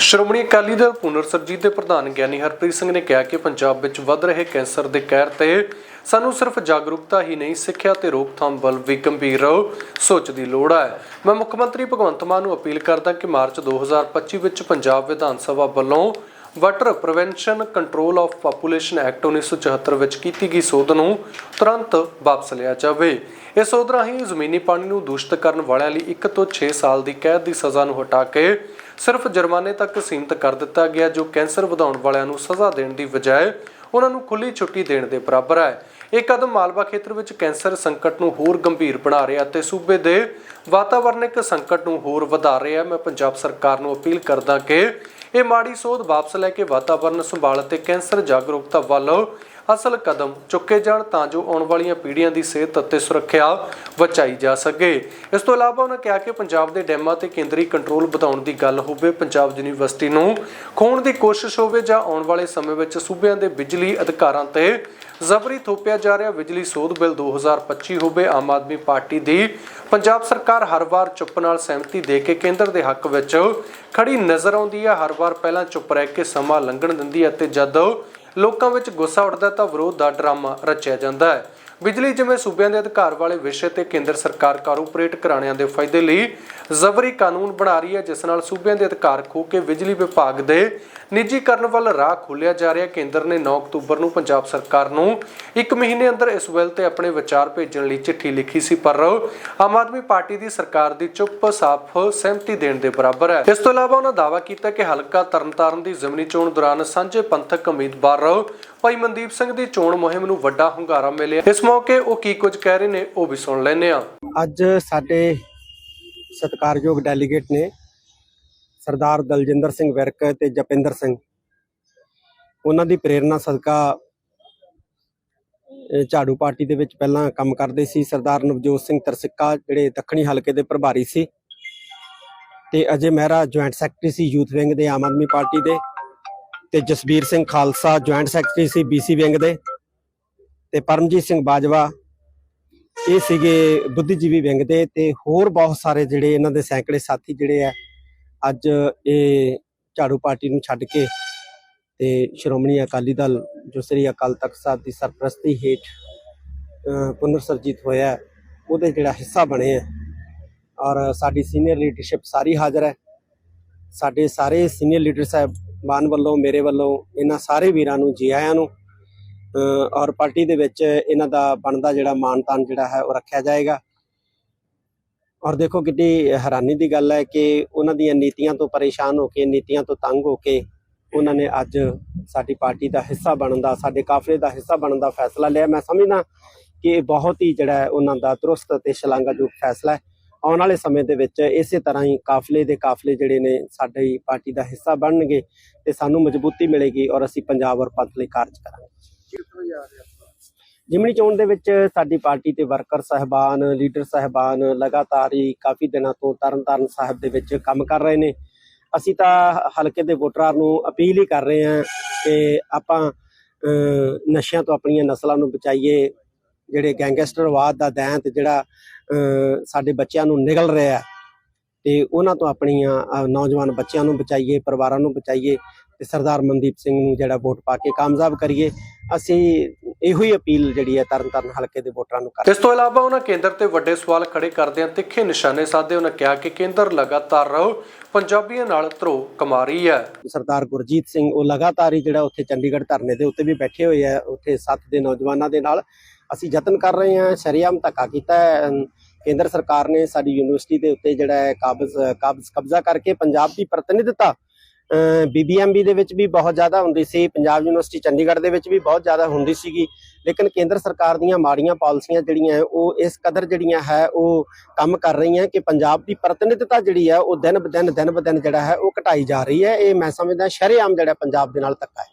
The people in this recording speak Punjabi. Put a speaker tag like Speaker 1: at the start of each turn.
Speaker 1: ਸ਼੍ਰੋਮਣੀ ਅਕਾਲੀ ਦਲ ਪੁਨਰ ਸਰਜੀਤ ਦੇ ਪ੍ਰਧਾਨ ਗਿਆਨੀ ਹਰਪ੍ਰੀਤ ਸਿੰਘ ਨੇ ਕਿਹਾ ਕਿ ਪੰਜਾਬ ਵਿੱਚ ਵੱਧ ਰਹੇ ਕੈਂਸਰ ਦੇ ਕਹਿਰ ਤੇ ਸਾਨੂੰ ਸਿਰਫ ਜਾਗਰੂਕਤਾ ਹੀ ਨਹੀਂ, ਸਿੱਖਿਆ ਤੇ ਰੋਕਥਾਮ ਵੱਲ ਵੀ ਗੰਭੀਰ ਸੋਚ ਦੀ ਲੋੜ ਹੈ। ਮੈਂ ਮੁੱਖ ਮੰਤਰੀ ਭਗਵੰਤ ਮਾਨ ਨੂੰ ਅਪੀਲ ਕਰਦਾ ਕਿ ਮਾਰਚ 2025 ਵਿੱਚ ਪੰਜਾਬ ਵਿਧਾਨ ਸਭਾ ਵੱਲੋਂ water prevention control of population act 1974 ਵਿੱਚ ਕੀਤੀ ਗਈ ਸੋਧ ਨੂੰ ਤੁਰੰਤ ਵਾਪਸ ਲਿਆ ਜਾਵੇ। ਇਸ ਸੋਧ ਰਾਹੀਂ ਜ਼ਮੀਨੀ ਪਾਣੀ ਨੂੰ ਦੂਸ਼ਿਤ ਕਰਨ ਵਾਲਿਆਂ ਲਈ 1 ਤੋਂ 6 ਸਾਲ ਦੀ ਕੈਦ ਦੀ ਸਜ਼ਾ ਨੂੰ ਹਟਾ ਕੇ ਸਿਰਫ ਜੁਰਮਾਨੇ ਤੱਕ ਸੀਮਿਤ ਕਰ ਦਿੱਤਾ ਗਿਆ, ਜੋ ਕੈਂਸਰ ਵਧਾਉਣ ਵਾਲਿਆਂ ਨੂੰ ਸਜ਼ਾ ਦੇਣ ਦੀ ਬਜਾਏ ਉਹਨਾਂ ਨੂੰ ਖੁੱਲੀ ਛੁੱਟੀ ਦੇਣ ਦੇ ਬਰਾਬਰ ਹੈ। ਇਹ ਕਦਮ ਮਾਲਵਾ ਖੇਤਰ ਵਿੱਚ ਕੈਂਸਰ ਸੰਕਟ ਨੂੰ ਹੋਰ ਗੰਭੀਰ ਬਣਾ ਰਿਹਾ ਅਤੇ ਸੂਬੇ ਦੇ ਵਾਤਾਵਰਣਿਕ ਸੰਕਟ ਨੂੰ ਹੋਰ ਵਧਾ ਰਿਹਾ ਮੈਂ ਪੰਜਾਬ ਸਰਕਾਰ ਨੂੰ ਅਪੀਲ ਕਰਦਾ ਕਿ ਇਹ ਮਾੜੀ ਸੋਧ ਵਾਪਸ ਲੈ ਕੇ ਵਾਤਾਵਰਣ ਸੰਭਾਲ ਅਤੇ ਕੈਂਸਰ ਜਾਗਰੂਕਤਾ ਵੱਲ ਅਸਲ ਕਦਮ ਚੁੱਕੇ ਜਾਣ ਤਾਂ ਜੋ ਆਉਣ ਵਾਲੀਆਂ ਪੀੜ੍ਹੀਆਂ ਦੀ ਸਿਹਤ ਅਤੇ ਸੁਰੱਖਿਆ ਬਚਾਈ ਜਾ ਸਕੇ। ਇਸ ਤੋਂ ਇਲਾਵਾ ਉਹਨਾਂ ਕਿਹਾ ਕਿ ਪੰਜਾਬ ਦੇ ਡੈਮਾਂ ਤੇ ਕੇਂਦਰੀ ਕੰਟਰੋਲ ਵਧਾਉਣ ਦੀ ਗੱਲ ਹੋਵੇ, ਪੰਜਾਬ ਯੂਨੀਵਰਸਿਟੀ ਨੂੰ ਖੋਣ ਦੀ ਕੋਸ਼ਿਸ਼ ਹੋਵੇ ਜਾਂ ਆਉਣ ਵਾਲੇ ਸਮੇਂ ਵਿੱਚ ਸੂਬਿਆਂ ਦੇ ਬਿਜਲੀ ਅਧਿਕਾਰਾਂ ਤੇ ਜ਼ਬਰੀ ਥੋਪਿਆ ਜਾ ਰਿਹਾ, ਬਿਜਲੀ ਸੋਧ ਬਿੱਲ 2025 ਹੋਵੇ, ਆਮ ਆਦਮੀ ਪਾਰਟੀ ਦੀ ਪੰਜਾਬ ਸਰਕਾਰ ਹਰ ਵਾਰ ਚੁੱਪ ਨਾਲ ਸਹਿਮਤੀ ਦੇ ਕੇ ਕੇਂਦਰ ਦੇ ਹੱਕ ਵਿੱਚ ਖੜੀ ਨਜ਼ਰ ਆਉਂਦੀ ਹੈ। ਹਰ ਵਾਰ ਪਹਿਲਾਂ ਚੁੱਪ ਰਹਿ ਕੇ ਸਮਾਂ ਲੰਘਣ ਦਿੰਦੀ ਹੈ ਅਤੇ ਜਦ ਲੋਕਾਂ ਵਿੱਚ ਗੁੱਸਾ ਉੱਠਦਾ ਤਾਂ ਵਿਰੋਧ ਦਾ ਡਰਾਮਾ ਰਚਿਆ ਜਾਂਦਾ ਹੈ। ਬਿਜਲੀ ਜਿਵੇਂ ਸੂਬਿਆਂ ਦੇ ਅਧਿਕਾਰ ਵਾਲੇ ਵਿਸ਼ੇ ਤੇ ਕੇਂਦਰ ਸਰਕਾਰ ਕਾਰਪੋਰੇਟ ਘਰਾਣਿਆਂ ਦੇ ਫਾਇਦੇ ਲਈ ਜ਼ਬਰੀ ਕਾਨੂੰਨ ਬਣਾ ਰਹੀ ਹੈ, ਜਿਸ ਨਾਲ ਸੂਬਿਆਂ ਦੇ ਅਧਿਕਾਰ ਖੋ ਕੇ ਬਿਜਲੀ ਵਿਭਾਗ ਦੇ ਨਿੱਜੀਕਰਨ ਵੱਲ ਰਾਹ ਖੋਲ੍ਹਿਆ ਜਾ ਰਿਹਾ ਕੇਂਦਰ ਨੇ 9 ਅਕਤੂਬਰ ਨੂੰ ਪੰਜਾਬ ਸਰਕਾਰ ਨੂੰ ਇੱਕ ਮਹੀਨੇ ਅੰਦਰ ਇਸ ਬਿੱਲ ਤੇ ਆਪਣੇ ਵਿਚਾਰ ਭੇਜਣ ਲਈ ਚਿੱਠੀ ਲਿਖੀ ਸੀ, ਪਰ ਆਮ ਆਦਮੀ ਪਾਰਟੀ ਦੀ ਸਰਕਾਰ ਦੀ ਚੁੱਪ ਸਾਫ਼ ਸਹਿਮਤੀ ਦੇਣ ਦੇ ਬਰਾਬਰ ਹੈ। ਇਸ ਤੋਂ ਇਲਾਵਾ ਉਹਨਾਂ ਦਾਅਵਾ ਕੀਤਾ ਕਿ ਹਲਕਾ ਤਰਨਤਾਰਨ ਦੀ ਜ਼ਮਨੀ ਚੋਣ ਦੌਰਾਨ ਸਾਂਝੇ ਪੰਥਕ ਉਮੀਦਵਾਰ ਭਾਈ ਮਨਦੀਪ ਸਿੰਘ ਦੀ ਚੋਣ ਮੁਹਿੰਮ ਨੂੰ ਵੱਡਾ ਹੁੰਗਾਰਾ ਮਿਲਿਆ। ਇਸ ਮੌਕੇ ਉਹ ਕੀ ਕੁਝ ਕਹਿ ਰਹੇ ਨੇ, ਉਹ ਵੀ ਸੁਣ ਲੈਂਦੇ ਆ
Speaker 2: ਅੱਜ ਸਾਡੇ ਸਤਿਕਾਰਯੋਗ ਡੈਲੀਗੇਟ ਨੇ ਸਰਦਾਰ ਦਲਜਿੰਦਰ ਸਿੰਘ ਵਿਰਕ ਤੇ ਜਪਿੰਦਰ ਸਿੰਘ। ਉਹਨਾਂ ਦੀ ਪ੍ਰੇਰਣਾ ਸਦਕਾ ਝਾੜੂ ਪਾਰਟੀ ਦੇ ਵਿੱਚ ਪਹਿਲਾਂ ਕੰਮ ਕਰਦੇ ਸੀ। ਸਰਦਾਰ ਨਵਜੋਤ ਸਿੰਘ ਤਰਸਿੱਕਾ, ਜਿਹੜੇ ਦੱਖਣੀ ਹਲਕੇ ਦੇ ਪ੍ਰਭਾਰੀ ਸੀ। ਤੇ ਅਜੇ ਮਹਿਰਾ ਜੁਆਇੰਟ ਸੈਕਟਰੀ ਸੀ, ਯੂਥ ਵਿੰਗ ਦੇ ਆਮ ਆਦਮੀ ਪਾਰਟੀ ਦੇ। ਤੇ ਜਸਬੀਰ ਸਿੰਘ ਖਾਲਸਾ ਜੁਆਇੰਟ ਸੈਕਟਰੀ ਸੀ ਬੀਸੀ ਵਿੰਗ ਦੇ ਤੇ ਪਰਮਜੀਤ ਸਿੰਘ ਬਾਜਵਾ, ਇਹ ਸੀਗੇ ਬੁੱਧੀਜੀਵੀ ਵਿੰਗ ਦੇ ਤੇ ਹੋਰ ਬਹੁਤ ਸਾਰੇ ਜਿਹੜੇ ਇਹਨਾਂ ਦੇ ਸੈਂਕੜੇ ਸਾਥੀ ਜਿਹੜੇ ਆ, ਅੱਜ ਇਹ ਝਾੜੂ ਪਾਰਟੀ ਨੂੰ ਛੱਡ ਕੇ ਤੇ ਸ਼੍ਰੋਮਣੀ ਅਕਾਲੀ ਦਲ, ਜੋ ਸ੍ਰੀ ਅਕਾਲ ਤਖਤ ਸਾਹਿਬ ਦੀ ਸਰਪ੍ਰਸਤੀ ਹੇਠ, ਅਹ ਪੁਨਰ ਸਰਜੀਤ ਹੋਇਆ ਉਹਦੇ ਜਿਹੜਾ ਹਿੱਸਾ ਬਣੇ ਆ। ਔਰ ਸਾਡੀ ਸੀਨੀਅਰ ਲੀਡਰਸ਼ਿਪ ਸਾਰੀ ਹਾਜ਼ਰ ਹੈ। ਸਾਡੇ ਸਾਰੇ ਸੀਨੀਅਰ ਲੀਡਰ ਸਾਹਿਬ ਮਾਨ ਵੱਲੋਂ, ਮੇਰੇ ਵੱਲੋਂ, ਇਹਨਾਂ ਸਾਰੇ ਵੀਰਾਂ ਨੂੰ, ਜੀ ਆਇਆਂ ਨੂੰ, ਅਹ, ਔਰ ਪਾਰਟੀ ਦੇ ਵਿੱਚ ਇਹਨਾਂ ਦਾ ਬਣਦਾ ਜਿਹੜਾ ਮਾਨਤਾਨ ਜਿਹੜਾ ਹੈ, ਉਹ ਰੱਖਿਆ ਜਾਏਗਾ। ਔਰ ਦੇਖੋ ਕਿੰਨੀ ਹੈਰਾਨੀ ਦੀ ਗੱਲ ਹੈ ਕਿ ਉਹਨਾਂ ਦੀਆਂ ਨੀਤੀਆਂ ਤੋਂ ਪਰੇਸ਼ਾਨ ਹੋ ਕੇ, ਨੀਤੀਆਂ ਤੋਂ ਤੰਗ ਹੋ ਕੇ ਉਹਨਾਂ ਨੇ ਅੱਜ ਸਾਡੀ ਪਾਰਟੀ ਦਾ ਹਿੱਸਾ ਬਣਨ ਦਾ, ਸਾਡੇ ਕਾਫਲੇ ਦਾ ਹਿੱਸਾ ਬਣਨ ਦਾ ਫੈਸਲਾ ਲਿਆ। ਮੈਂ ਸਮਝਦਾ ਕਿ ਇਹ ਬਹੁਤ ਹੀ ਜਿਹੜਾ ਉਹਨਾਂ ਦਾ ਦਰੁਸਤ ਅਤੇ ਸ਼ਲਾਘਾਯੋਗ ਫੈਸਲਾ ਹੈ। ਆਉਣ ਵਾਲੇ ਸਮੇਂ ਦੇ ਵਿੱਚ ਇਸੇ ਤਰ੍ਹਾਂ ਹੀ ਕਾਫਲੇ ਦੇ ਕਾਫਲੇ ਜਿਹੜੇ ਨੇ, ਸਾਡੀ ਪਾਰਟੀ ਦਾ ਹਿੱਸਾ ਬਣਨਗੇ। ਤੇ ਸਾਨੂੰ ਮਜ਼ਬੂਤੀ ਮਿਲੇਗੀ ਔਰ ਅਸੀਂ ਪੰਜਾਬ ਔਰ ਪੰਥ ਲਈ ਕਾਰਜ ਕਰਾਂਗੇ। ਜਿਮਣੀ ਚੋਣ ਦੇ ਵਿੱਚ ਸਾਡੀ ਪਾਰਟੀ ਤੇ ਵਰਕਰ ਸਹਿਬਾਨ ਲੀਡਰ ਸਹਿਬਾਨ ਲਗਾਤਾਰ ਹੀ ਕਾਫੀ ਦਿਨਾਂ ਤੋਂ ਤਰਨਤਾਰਨ ਸਾਹਿਬ ਦੇ ਵਿੱਚ ਕੰਮ ਕਰ ਰਹੇ ਨੇ। ਅਸੀਂ ਤਾਂ ਹਲਕੇ ਦੇ ਵੋਟਰਾਂ ਨੂੰ ਅਪੀਲ ਹੀ ਕਰ ਰਹੇ ਹਾਂ ਕਿ ਆਪਾਂ ਅਹ, ਨਸ਼ਿਆਂ ਤੋਂ ਆਪਣੀਆਂ ਨਸਲਾਂ ਨੂੰ ਬਚਾਈਏ। ਜਿਹੜੇ ਗੈਂਗਸਟਰਵਾਦ ਦਾ ਦੈਂਤ ਜਿਹੜਾ ਅਹ, ਸਾਡੇ ਬੱਚਿਆਂ ਨੂੰ ਨਿਗਲ ਰਿਹਾ ਤੇ ਉਹਨਾਂ ਤੋਂ ਆਪਣੀਆਂ ਨੌਜਵਾਨ ਬੱਚਿਆਂ ਨੂੰ ਬਚਾਈਏ ਪਰਿਵਾਰਾਂ ਨੂੰ ਬਚਾਈਏ ਤੇ ਸਰਦਾਰ ਮਨਦੀਪ ਸਿੰਘ ਨੂੰ ਜਿਹੜਾ ਵੋਟ ਪਾ ਕੇ ਕਾਮਯਾਬ ਕਰੀਏ। ਅਸੀਂ ਇਹੋ ਹੀ ਅਪੀਲ ਜਿਹੜੀ ਹੈ ਤਰਨਤਾਰਨ ਹਲਕੇ ਦੇ ਵੋਟਰਾਂ ਨੂੰ ਕਰ
Speaker 1: ਇਸ ਤੋਂ ਇਲਾਵਾ ਉਹਨਾਂ ਕੇਂਦਰ ਤੇ ਵੱਡੇ ਸਵਾਲ ਖੜੇ ਕਰਦਿਆਂ ਤਿੱਖੇ ਨਿਸ਼ਾਨੇ ਸਾਧੇ ਉਹਨਾਂ ਕਿਹਾ ਕਿ ਕੇਂਦਰ ਲਗਾਤਾਰ ਪੰਜਾਬੀਆਂ ਨਾਲ ਧਰੋ ਕਮਾ ਰਹੀ ਹੈ।
Speaker 2: ਸਰਦਾਰ ਗੁਰਜੀਤ ਸਿੰਘ ਉਹ ਲਗਾਤਾਰ ਹੀ ਜਿਹੜਾ ਉੱਥੇ ਚੰਡੀਗੜ੍ਹ ਧਰਨੇ ਦੇ ਉੱਤੇ ਵੀ ਬੈਠੇ ਹੋਏ ਆ ਉੱਥੇ ਸੱਤ ਦੇ ਨੌਜਵਾਨਾਂ ਦੇ ਨਾਲ ਅਸੀਂ ਯਤਨ ਕਰ ਰਹੇ ਹਾਂ ਸ਼ਰੀਆਮ ਧੱਕਾ ਕੀਤਾ ਹੈ ਕੇਂਦਰ ਸਰਕਾਰ ਨੇ ਸਾਡੀ ਯੂਨੀਵਰਸਿਟੀ ਦੇ ਉੱਤੇ ਜਿਹੜਾ ਹੈ ਕਾਬਜ਼ ਕਾਬਜ਼ ਕਬਜ਼ਾ ਕਰਕੇ ਪੰਜਾਬ ਦੀ ਪ੍ਰਤੀਨਿਧਤਾ ਬੀਬੀਐਮਬੀ ਦੇ ਵਿੱਚ ਵੀ ਬਹੁਤ ਜ਼ਿਆਦਾ ਹੁੰਦੀ ਸੀ, ਪੰਜਾਬ ਯੂਨੀਵਰਸਿਟੀ ਚੰਡੀਗੜ੍ਹ ਦੇ ਵਿੱਚ ਵੀ ਬਹੁਤ ਜ਼ਿਆਦਾ ਹੁੰਦੀ ਸੀਗੀ, ਲੇਕਿਨ ਕੇਂਦਰ ਸਰਕਾਰ ਦੀਆਂ ਮਾੜੀਆਂ ਪਾਲਿਸੀਆਂ ਜਿਹੜੀਆਂ ਉਹ ਇਸ ਕਦਰ ਜਿਹੜੀਆਂ ਹੈ, ਉਹ ਕੰਮ ਕਰ ਰਹੀਆਂ ਕਿ ਪੰਜਾਬ ਦੀ ਪ੍ਰਤੀਨਿਧਤਾ ਜਿਹੜੀ ਹੈ, ਉਹ ਦਿਨ ਬ ਦਿਨ ਦਿਨ ਬ ਦਿਨ ਜਿਹੜਾ ਹੈ, ਉਹ ਘਟਾਈ ਜਾ ਰਹੀ ਹੈ, ਇਹ ਮੈਂ ਸਮਝਦਾ ਸ਼ਰੇਆਮ ਜਿਹੜਾ ਪੰਜਾਬ ਦੇ ਨਾਲ ਧੱਕਾ ਹੈ।